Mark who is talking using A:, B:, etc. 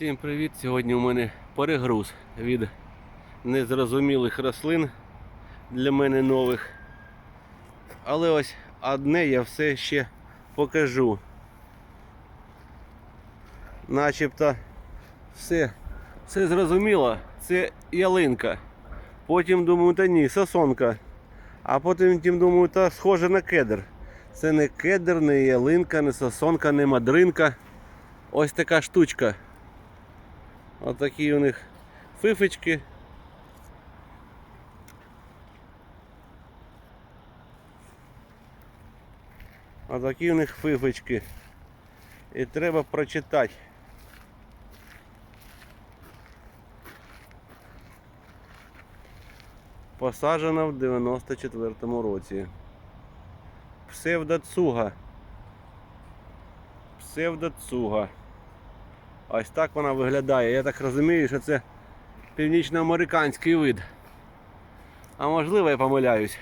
A: Всім привіт! Сьогодні у мене перегруз від незрозумілих рослин для мене нових. Але ось одне я все ще покажу. Начебто все, все зрозуміло, це ялинка. Потім думаю, та ні, сосонка. А потім думаю, та схоже на кедр. Це не кедр, не ялинка, не сосонка, не мадринка. Ось така штучка. Отакі у них фифочки. Отакі у них фифочки. І треба прочитати. Посаджена в 94-му році. Псевдоцуга. Псевдоцуга. Ось так вона виглядає. Я так розумію, що це північноамериканський вид. А можливо я помиляюсь.